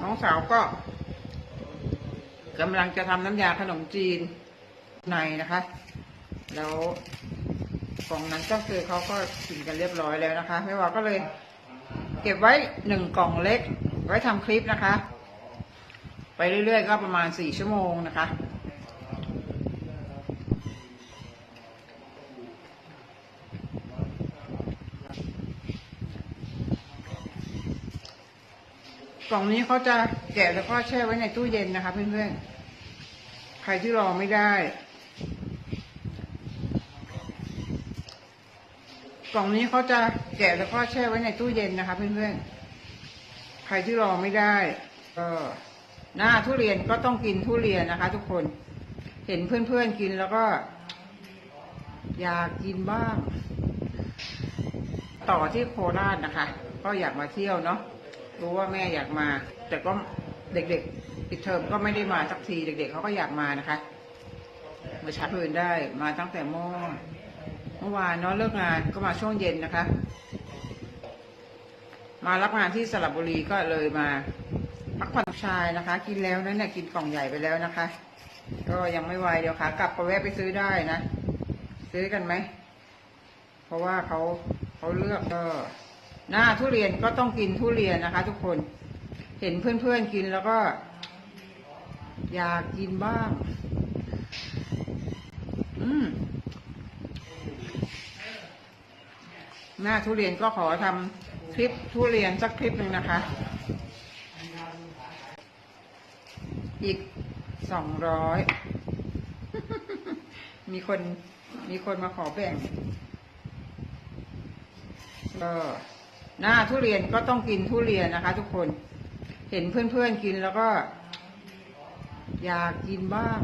น้องสาวก็กำลังจะทำน้ำยาขนมจีนในนะคะ แล้วกล่องนั้นก็คือเขาก็กินกันเรียบร้อยแล้วนะคะแม่วาก็เลย เก็บไว้หนึ่งกล่องเล็ก ไว้ทำคลิปนะคะ ไปเรื่อยๆก็ประมาณสี่ชั่วโมงนะคะ กล่องนี้เขาจะแกะแล้วก็แช่ไว้ในตู้เย็นนะคะเพื่อนๆ ใครที่รอไม่ได้ กล่องนี้เขาจะแกะแล้วก็แช่ไว้ในตู้เย็นนะคะเพื่อนๆ ใครที่รอไม่ได้ก็หน้าทุเรียนก็ต้องกินทุเรียนนะคะ ทุกคน เห็นเพื่อนๆกินแล้วก็ อยากกินบ้าง ต่อที่โคราชนะคะ ก็อยากมาเที่ยวเนาะ รู้ว่าแม่อยากมา แต่ก็เด็กๆปิดเทอมก็ไม่ได้มาสักที เด็ก ๆเขาก็อยากมานะคะมาชักคืนได้มาตั้งแต่เมื่อเมื่อวานเนาะเลิกงานก็มาช่วงเย็นนะคะ มารับงานที่สระบุรีก็เลยมาพักผ่อนชายนะคะ กินแล้วนั่นเนี่ยกินกล่องใหญ่ไปแล้วนะคะ ก็ยังไม่ไหวเดี๋ยวขากลับก็แวะไปซื้อได้นะ ซื้อกันไหม เพราะว่าเขาเขาเลือกก็ หน้าทุเรียนก็ต้องกินทุเรียนนะคะ ทุกคน เห็นเพื่อนๆกินแล้วก็ อยากกินบ้าง อืมหน้าทุเรียนก็ขอทำคลิปทุเรียนสักคลิปหนึ่งนะคะ อีกสองร้อย มีคนมีคนมาขอแบ่งก็ หน้าทุเรียนก็ต้องกินทุเรียนนะคะ ทุกคน เห็นเพื่อนๆกินแล้วก็ อยากกินบ้าง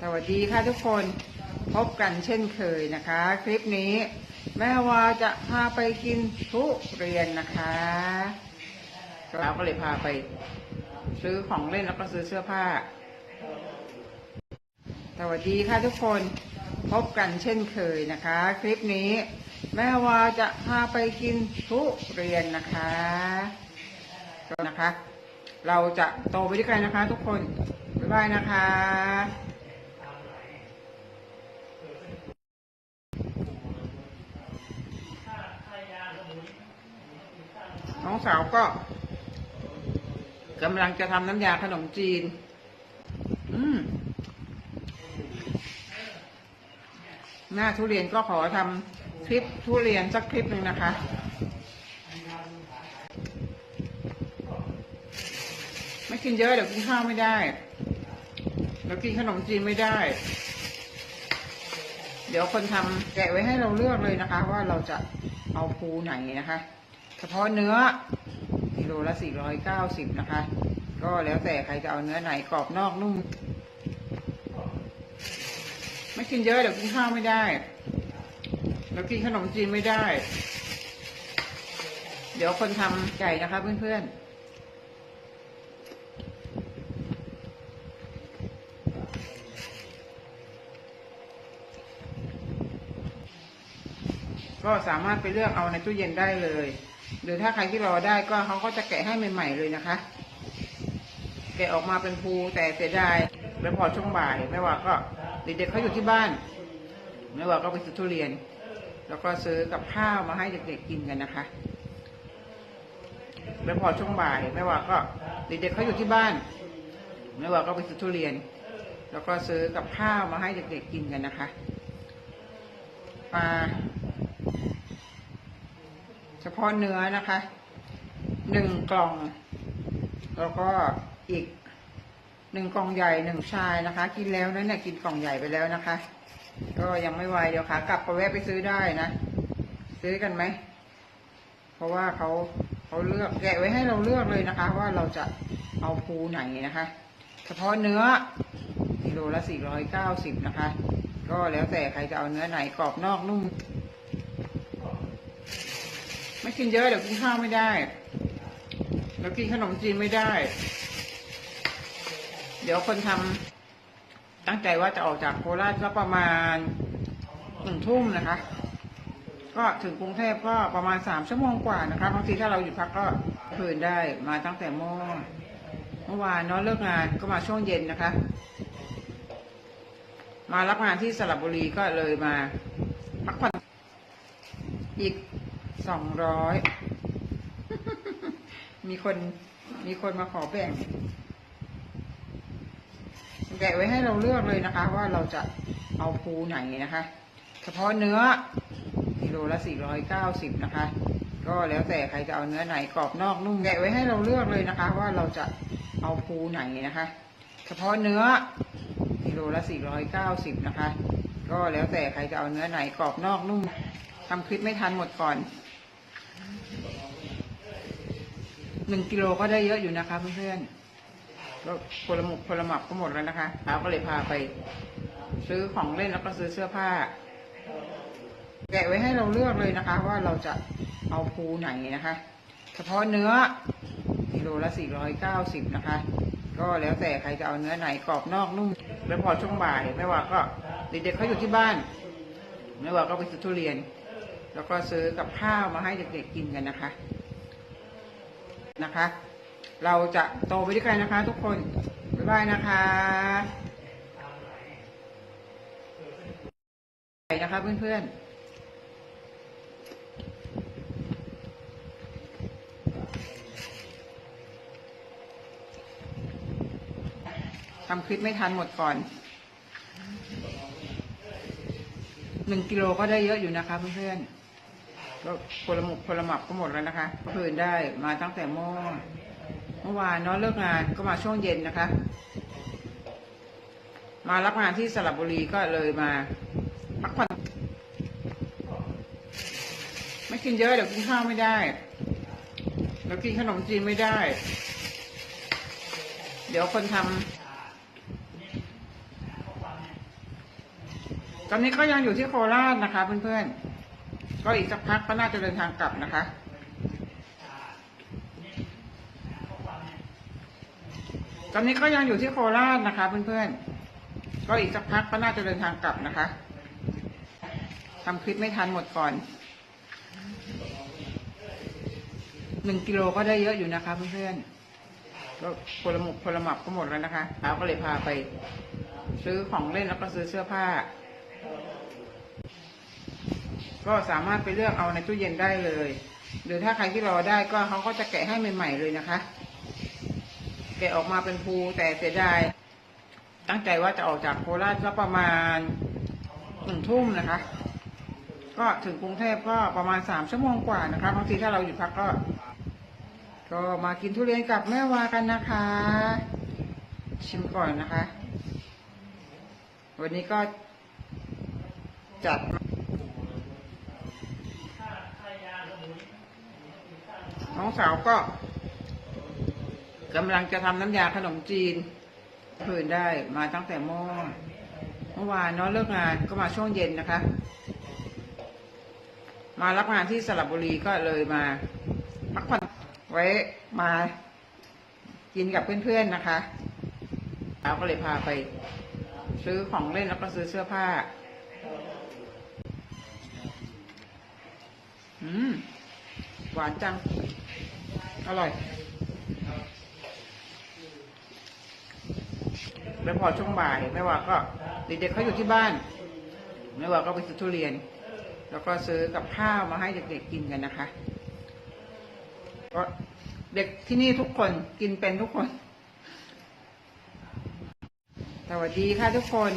สวัสดีค่ะทุกคนพบกันเช่นเคยนะคะ คลิปนี้ แม่วาจะพาไปกินทุเรียนนะคะเราก็เลยพาไป ซื้อของเล่นแล้วก็ซื้อเสื้อผ้า สวัสดีค่ะทุกคนพบกันเช่นเคยนะคะ คลิปนี้ แม่วาจะพาไปกินทุเรียนนะคะนะคะ เราจะโตไปด้วยกันนะคะ ทุกคน บ๊ายบายนะคะน้องสาวก็กำลังจะทำน้ำยาขนมจีน อืมหน้าทุเรียนก็ขอทำ ลิปทุเรียนสักคลิปหนึ่งนะคะ ไม่กินเยอะเดี๋ยวกินข้าวไม่ได้เดี๋ยวกินขนมจีนไม่ได้ เดี๋ยวคนทำแกะไว้ให้เราเลือกเลยนะคะ ว่าเราจะเอาภูไหนนะคะ เฉพาะเนื้อกิโลละสี่ร้อยเก้าสิบนะคะ ก็แล้วแต่ใครจะเอาเนื้อไหนกรอบนอกนุ่ม ไม่กินเยอะเดี๋ยวกินข้าวไม่ได้ เดี๋ยวกินขนมจีนไม่ได้ เดี๋ยวคนทำใหญ่นะคะเพื่อนๆ ก็สามารถไปเลือกเอาในตู้เย็นได้เลย หรือถ้าใครที่รอได้ก็เขาก็จะแกะให้ใหม่ๆเลยนะคะ แกะออกมาเป็นภูแต่เสียดายแล้วพอช่วงบ่ายแม่ว่าก็เด็กๆเขาอยู่ที่บ้านแม่ว่าก็ไปซื้อทุเรียน แล้วก็ซื้อกับข้าวมาให้เด็กๆกินกันนะคะแล้วพอช่วงบ่ายแม่ว่าก็เด็กๆเขาอยู่ที่บ้านแม่ว่าก็ไปซื้อทุเรียน แล้วก็ซื้อกับข้าวมาให้เด็กๆกินกันนะคะปลาเฉพาะเนื้อนะคะหนึ่งกล่อง แล้วก็อีกหนึ่งกล่องใหญ่หนึ่งชายนะคะ กินแล้วนั่นเนี่ยกินกล่องใหญ่ไปแล้วนะคะ ก็ยังไม่ไหวเดี๋ยวขากลับก็แวะไปซื้อได้นะ ซื้อกันไหม เพราะว่าเขาเขาเลือกแกะไว้ให้เราเลือกเลยนะคะ ว่าเราจะเอาภูไหนนะคะ เฉพาะเนื้อกิโลละสี่ร้อยเก้าสิบนะคะ ก็แล้วแต่ใครจะเอาเนื้อไหนกรอบนอกนุ่ม ไม่กินเยอะเดี๋ยวกินข้าวไม่ได้เดี๋ยวกินขนมจีนไม่ได้ เดี๋ยวคนทำ ตั้งใจว่าจะออกจากโคราชก็ประมาณหนึ่งทุ่มนะคะ ก็ถึงกรุงเทพก็ประมาณสามชั่วโมงกว่านะคะบางทีถ้าเราหยุดพักก็คืนได้มาตั้งแต่เมื่อเมื่อวานเนาะเลิกงานก็มาช่วงเย็นนะคะ มารับงานที่สระบุรีก็เลยมาพักผ่อนอีกสองร้อยมีคนมีคนมาขอแบ่ง แกะไว้ให้เราเลือกเลยนะคะ ว่าเราจะเอาภูไหนนะคะ เฉพาะเนื้อกิโลละสี่ร้อยเก้าสิบนะคะ ก็แล้วแต่ใครจะเอาเนื้อไหนกรอบนอกนุ่มแกะไว้ให้เราเลือกเลยนะคะ ว่าเราจะเอาภูไหนนะคะ เฉพาะเนื้อกิโลละสี่ร้อยเก้าสิบนะคะ ก็แล้วแต่ใครจะเอาเนื้อไหนกรอบนอกนุ่มทำคลิปไม่ทันหมดก่อนหนึ่งกิโลก็ได้เยอะอยู่นะคะเพื่อนๆ แล้วพลหมกพลหมับก็หมดแล้วนะคะเราก็เลยพาไปซื้อของเล่นแล้วก็ซื้อเสื้อผ้า แกะไว้ให้เราเลือกเลยนะคะ ว่าเราจะเอาภูไหนนะคะ เฉพาะเนื้อกิโลละสี่ร้อยเก้าสิบนะคะ ก็แล้วแต่ใครจะเอาเนื้อไหนกรอบนอกนุ่ม แล้วพอช่วงบ่ายแม่ว่าก็เด็กๆเขาอยู่ที่บ้านแม่ว่าก็ไปซื้อทุเรียน แล้วก็ซื้อกับข้าวมาให้เด็กๆกินกันนะคะนะคะ เราจะโตไปด้วยกันนะคะ ทุกคน บ๊ายบายนะคะไปนะคะเพื่อนๆทำคลิปไม่ทันหมดก่อน หนึ่งกิโลก็ได้เยอะอยู่นะคะเพื่อนๆก็พลหมกพลหมับก็หมดแล้วนะคะ คืนได้มาตั้งแต่เมื่อ เมื่อวานเนาะเลิกงานก็มาช่วงเย็นนะคะ มารับงานที่สระบุรีก็เลยมาพักผ่อนไม่กินเยอะเดี๋ยวกินข้าวไม่ได้เดี๋ยวกินขนมจีนไม่ได้ เดี๋ยวคนทำตอนนี้ก็ยังอยู่ที่โคราชนะคะเพื่อนๆก็อีกสักพักก็น่าจะเดินทางกลับนะคะ ตอนนี้ก็ยังอยู่ที่โคราชนะคะ เพื่อนๆ ก็อีกสักพักก็น่าจะเดินทางกลับนะคะทำคลิปไม่ทันหมดก่อนหนึ่งกิโลก็ได้เยอะอยู่นะคะเพื่อนๆก็พลหมกพลหมับก็หมดแล้วนะคะเราก็เลยพาไป ซื้อของเล่นแล้วก็ซื้อเสื้อผ้า ก็สามารถไปเลือกเอาในตู้เย็นได้เลย หรือถ้าใครที่รอได้ก็เขาก็จะแกะให้ใหม่ ๆ เลยนะคะ กะออกมาเป็นภูแต่เสียดายตั้งใจว่าจะออกจากโคราชก็ประมาณหนึ่งทุ่มนะคะ ก็ถึงกรุงเทพก็ประมาณสามชั่วโมงกว่านะคะบางทีถ้าเราหยุดพักก็ ก็มากินทุเรียนกับแม่วากันนะคะ ชิมก่อนนะคะ วันนี้ก็จัดน้องสาวก็ กำลังจะทำน้ำยาขนมจีนคืนได้มาตั้งแต่เมื่อเมื่อวานเนาะเลิกงานก็มาช่วงเย็นนะคะ มารับงานที่สระบุรีก็เลยมาพักผ่อนไว้มากินกับเพื่อนๆนะคะเราก็เลยพาไป ซื้อของเล่นแล้วก็ซื้อเสื้อผ้า อืม หวานจัง อร่อย แล้วพอช่วงบ่ายแม่ว่าก็เด็กๆเขาอยู่ที่บ้านแม่ว่าก็ไปซื้อทุเรียน แล้วก็ซื้อกับข้าวมาให้เด็กๆกินกันนะคะก็เด็กที่นี่ทุกคนกินเป็นทุกคน สวัสดีค่ะทุกคน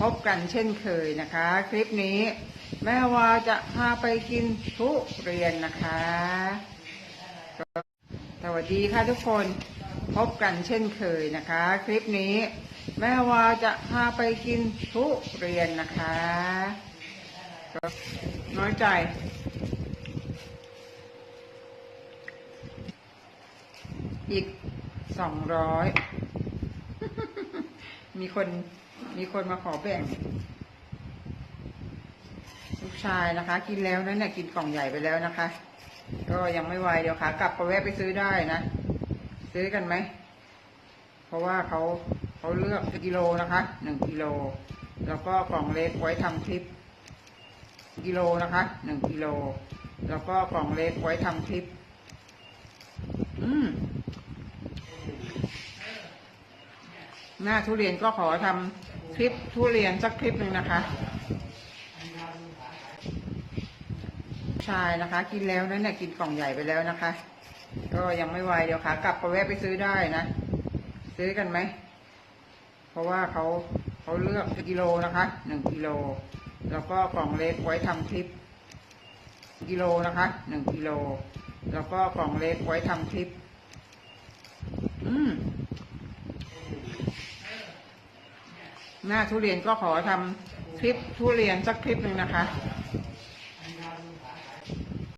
พบกันเช่นเคยนะคะ คลิปนี้ แม่วาจะพาไปกินทุเรียนนะคะ สวัสดีค่ะทุกคนพบกันเช่นเคยนะคะ คลิปนี้ แม่วาจะพาไปกินทุเรียนนะคะน้อยใจ อีกสองร้อยมีคนมีคนมาขอแบ่ง ลูกชายนะคะ กินแล้วนั่นเนี่ยกินกล่องใหญ่ไปแล้วนะคะ ก็ยังไม่ไหวเดี๋ยวขากลับก็แวะไปซื้อได้นะ ซื้อกันไหม เพราะว่าเขา เขาเลือกกิโลนะคะหนึ่งกิโล แล้วก็กล่องเล็กไว้ทำคลิป กิโลนะคะหนึ่งกิโล แล้วก็กล่องเล็กไว้ทำคลิป อืมหน้าทุเรียนก็ขอทำคลิปทุเรียนสักคลิปหนึ่งนะคะใช่นะคะ กินแล้วนั่นเนี่ยกินกล่องใหญ่ไปแล้วนะคะ ก็ยังไม่ไหวเดี๋ยวขากลับก็แวะไปซื้อได้นะ ซื้อกันไหม ราะว่าเขาเขาเลือกกิโลนะคะหนึ่งกิโล แล้วก็กล่องเล็กไว้ทำคลิปกิโลนะคะหนึ่งกิโล แล้วก็กล่องเล็กไว้ทำคลิป อืมหน้าทุเรียนก็ขอทำคลิปทุเรียนสักคลิปหนึ่งนะคะ